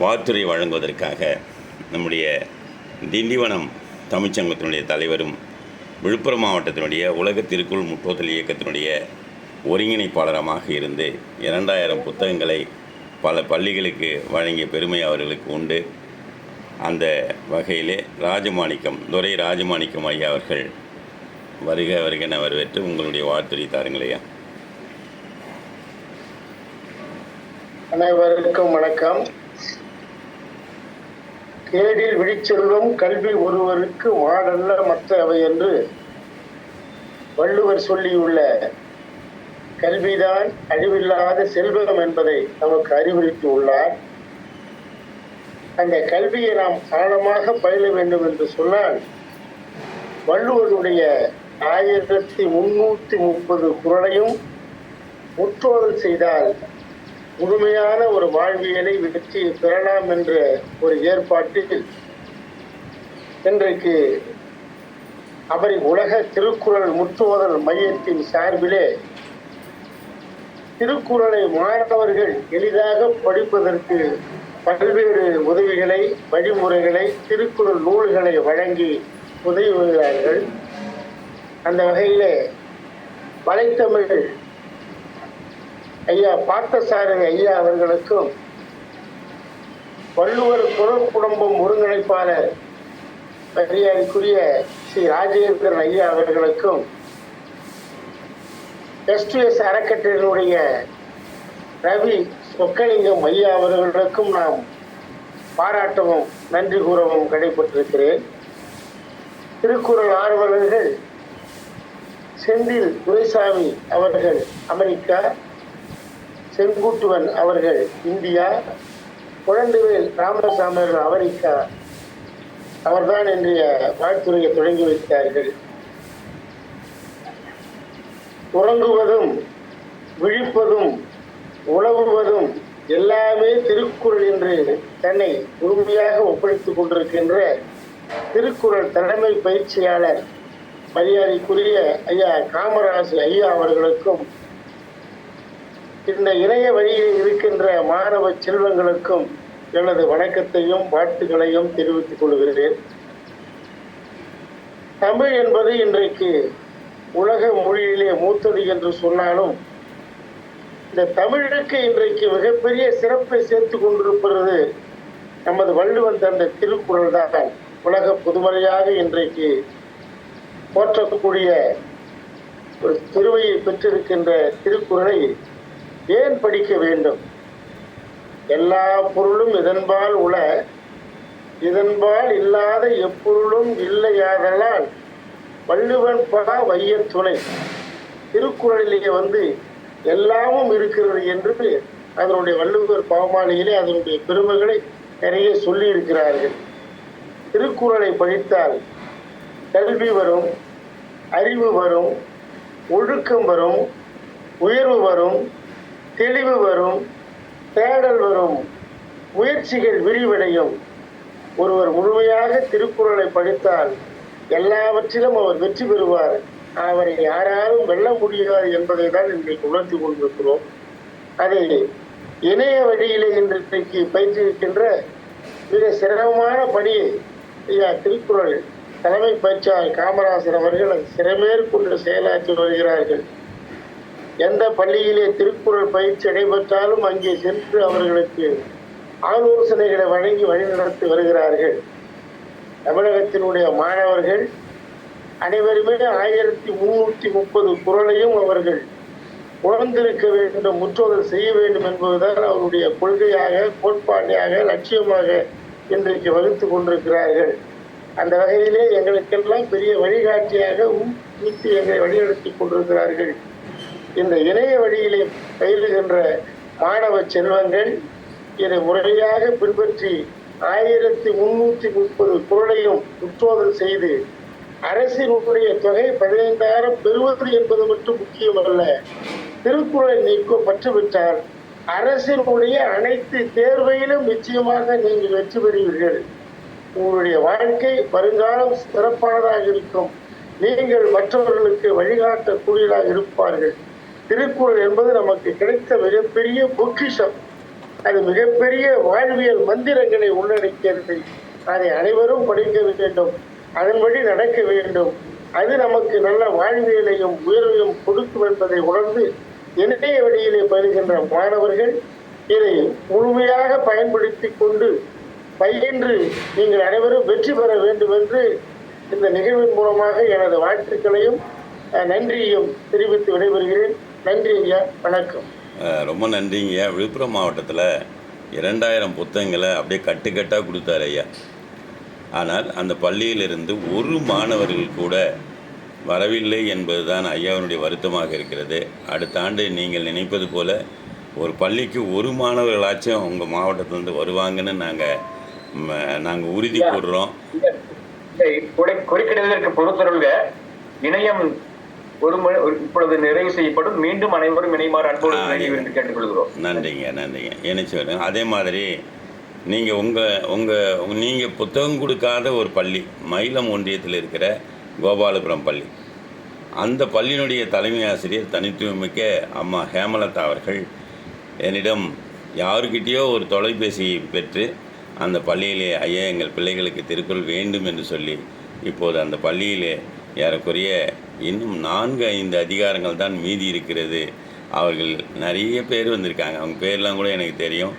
வாழ்த்துறை வழங்குவதற்காக நம்முடைய திண்டிவனம் தமிழ்ச்சங்கத்தினுடைய தலைவரும் விழுப்புரம் மாவட்டத்தினுடைய உலக திருக்குறள் முற்றோதல் இயக்கத்தினுடைய ஒருங்கிணைப்பாளரமாக இருந்து இரண்டாயிரம் புத்தகங்களை பல பள்ளிகளுக்கு வழங்கிய பெருமை அவர்களுக்கு உண்டு. அந்த வகையிலே ராஜமாணிக்கம் துரை ராஜமாணிக்கம் ஐயா அவர்கள் வருக வருகென வரவேற்று உங்களுடைய வாழ்த்துறை தாருங்களையா அனைவருக்கும் வணக்கம். கேடில் விழிச்செல்வம் கல்வி ஒருவருக்கு மாடல்ல மற்றவை என்று வள்ளுவர் சொல்லியுள்ள கல்விதான் அழிவில்லாத செல்வம் என்பதை நமக்கு அறிவுறுத்தி உள்ளார் அந்த கல்வியை நாம் ஆழமாக பயில வேண்டும் என்று சொன்னால் வள்ளுவருடைய ஆயிரத்தி முன்னூத்தி முப்பது குரலையும் முற்றோதல் செய்தால் முழுமையான ஒரு வாழ்வியலை வெற்றி பெறலாம் என்ற ஒரு ஏற்பாட்டில் இன்றைக்கு அவரை உலக திருக்குறள் முற்றுவதல் மையத்தின் சார்பிலே திருக்குறளை மாணவர்கள் எளிதாக படிப்பதற்கு பல்வேறு உதவிகளை வழிமுறைகளை திருக்குறள் நூல்களை வழங்கி உதவி வருகிறார்கள் அந்த வகையிலே வலைத்தமிழ் ஐயா பார்த்தசாரதி ஐயா அவர்களுக்கும் வள்ளுவர் குரல் குடும்பம் ஒருங்கிணைப்பாளர் மரியாதைக்குரிய ஸ்ரீ ராஜேந்திரன் ஐயா அவர்களுக்கும் எஸ்டிஎஸ் அறக்கட்டளையினுடைய ரவி சொக்கலிங்கம் ஐயா அவர்களுக்கும் நாம் பாராட்டவும் நன்றி கூறவும் கடைபெற்றிருக்கிறேன். திருக்குறள் ஆர்வலர்கள் செந்தில் துரைசாமி அவர்கள் அமெரிக்கா செங்குட்டுவன் அவர்கள் இந்தியா குழந்தைவேல் ராமசாமி அவர்கள் அமெரிக்கா அவர்தான் இன்றைய வாழ்த்துறையை தொடங்கி வைத்தார்கள். உறங்குவதும் விழிப்பதும் உழவுவதும் எல்லாமே திருக்குறள் என்று தன்னை உரிமையாக ஒப்படைத்துக் கொண்டிருக்கின்ற திருக்குறள் தலைமை பயிற்சியாளர் மரியாதைக்குரிய ஐயா காமராசு ஐயா அவர்களுக்கும் இந்த இணைய வழியில் இருக்கின்ற மாணவ செல்வங்களுக்கும் எனது வணக்கத்தையும் வாழ்த்துக்களையும் தெரிவித்துக் கொள்கிறேன். தமிழ் என்பது இன்றைக்கு உலக மொழியிலே மூத்தது என்று சொன்னாலும் இந்த தமிழுக்கு இன்றைக்கு மிகப்பெரிய சிறப்பை சேர்த்து கொண்டிருப்பது நமது வள்ளுவன் தந்த திருக்குறள் தான். உலக பொதுமறையாக இன்றைக்கு போற்றக்கூடிய ஒரு திருவையை பெற்றிருக்கின்ற திருக்குறளை ஏன் படிக்க வேண்டும்? எல்லா பொருளும் இதன்பால் உள இதன்பால் இல்லாத எப்பொருளும் இல்லையாதலால் வள்ளுவன் பகா வைய துணை. திருக்குறளிலேயே வந்து எல்லாமும் இருக்கிறது என்று அதனுடைய வள்ளுவர் பாவமாளியிலே அதனுடைய பெருமைகளை நிறைய சொல்லி இருக்கிறார்கள் திருக்குறளை படித்தால் கல்வி வரும் அறிவு வரும் ஒழுக்கம் வரும் உயர்வு வரும் தெளிவு வரும் தேடல் வரும் முயற்சிகள் விரிவடையும். ஒருவர் முழுமையாக திருக்குறளை படித்தால் எல்லாவற்றிலும் அவர் வெற்றி பெறுவார். அவரை யாராலும் வெல்ல முடியாது என்பதை தான் இன்றைக்கு உணர்த்தி கொண்டிருக்கிறோம். அதை இணைய வழியிலே இன்றைக்கு பயிற்றுவிக்கின்ற மிக சிரமமான பணியை ஐயா திருக்குறள் தலைமை பயிற்சியாளர் காமராசர் அவர்கள் அது சிறமேற்கொண்டு செயலாற்றி வருகிறார்கள். எந்த பள்ளியிலே திருக்குறள் பயிற்சி நடைபெற்றாலும் அங்கே சென்று அவர்களுக்கு ஆலோசனைகளை வழங்கி வழிநடத்தி வருகிறார்கள். தமிழகத்தினுடைய மாணவர்கள் அனைவருமே ஆயிரத்தி முன்னூற்றி முப்பது குரலையும் அவர்கள் உணர்ந்திருக்க வேண்டும் முற்றோதல் செய்ய வேண்டும் என்பதுதான் அவருடைய கொள்கையாக கோட்பாட்டையாக லட்சியமாக இன்றைக்கு வகுத்து கொண்டிருக்கிறார்கள். அந்த வகையிலே எங்களுக்கெல்லாம் பெரிய வழிகாட்டியாக ஊக்கி எங்களை வழிநடத்தி கொண்டிருக்கிறார்கள். இந்த இணைய வழியிலே பயிலுகின்ற மாணவ செல்வங்கள் இதை முறையாக பின்பற்றி ஆயிரத்தி முன்னூற்றி முப்பது குரலையும் உற்றோதல் செய்து அரசினுடைய தொகை பதினைந்தாயிரம் பெறுவது என்பது மட்டும் முக்கியமல்ல. திருக்குறளை நீக்க பற்றுவிட்டால் அரசினுடைய அனைத்து தேர்வையிலும் நிச்சயமாக நீங்கள் வெற்றி பெறுவீர்கள். உங்களுடைய வாழ்க்கை வருங்காலம் சிறப்பானதாக இருக்கும். நீங்கள் மற்றவர்களுக்கு வழிகாட்டக்கூடியதாக இருப்பார்கள். திருக்குறள் என்பது நமக்கு கிடைத்த மிகப்பெரிய பொக்கிஷம். அது மிகப்பெரிய வாழ்வியல் மந்திரங்களை உள்ளடக்கியது. அதை அனைவரும் படிக்க வேண்டும். அதன்படி நடக்க வேண்டும். அது நமக்கு நல்ல வாழ்வியலையும் உயர்வையும் கொடுக்கும் என்பதை உணர்ந்து இணைய வழியிலே பயில்கின்ற மாணவர்கள் இதை முழுமையாக பயன்படுத்தி கொண்டு பயின்று நீங்கள் அனைவரும் வெற்றி பெற வேண்டும் என்று இந்த நிகழ்வின் மூலமாக எனது வாழ்த்துக்களையும் நன்றியும் நன்றியையும் தெரிவித்து விடைபெறுகிறேன். நன்றி ஐயா வணக்கம் ரொம்ப நன்றிங்க விழுப்புரம் மாவட்டத்தில் இரண்டாயிரம் புத்தகங்களை அப்படியே கட்டுக்கட்டாக கொடுத்தாரு ஐயா ஆனால் அந்த பள்ளியிலிருந்து ஒரு மாணவர்கள் கூட வரவில்லை என்பதுதான் ஐயாவினுடைய வருத்தமாக இருக்கிறது அடுத்த ஆண்டு நீங்கள் நினைப்பது போல ஒரு பள்ளிக்கு ஒரு மாணவர்களாச்சும் உங்கள் மாவட்டத்திலேருந்து வருவாங்கன்னு நாங்கள் நாங்கள் உறுதி கூறுறோம் இதை குறை- குறுக்கிடுவதற்கு பொறுத்தருள்க இணையம் ஒரு இப்பொழுது நிறைவு செய்யப்படும். மீண்டும் அனைவரும் இணைமாறு அன்போடு விரும்பி கேட்டுக்கொள்கிறோம். நன்றிங்க நன்றிங்க. வருங்க அதே மாதிரி நீங்கள் உங்கள் உங்கள் நீங்கள் புத்தகம் கொடுக்காத ஒரு பள்ளி மயிலம் ஒன்றியத்தில் இருக்கிற கோபாலபுரம் பள்ளி. அந்த பள்ளியினுடைய தலைமை ஆசிரியர் தனித்துவமிக்க அம்மா ஹேமலதா அவர்கள் என்னிடம் யாருக்கிட்டேயோ ஒரு தொலைபேசி பெற்று அந்த பள்ளியிலே ஐயா எங்கள் பிள்ளைகளுக்கு திருக்குறள் வேண்டும் என்று சொல்லி இப்போது அந்த பள்ளியிலே ஏறக்குறைய இன்னும் நான்கு ஐந்து அதிகாரங்கள் தான் மீதி இருக்கிறது. அவர்கள் நிறைய பேர் வந்திருக்காங்க. அவங்க பேர்லாம் கூட எனக்கு தெரியும்.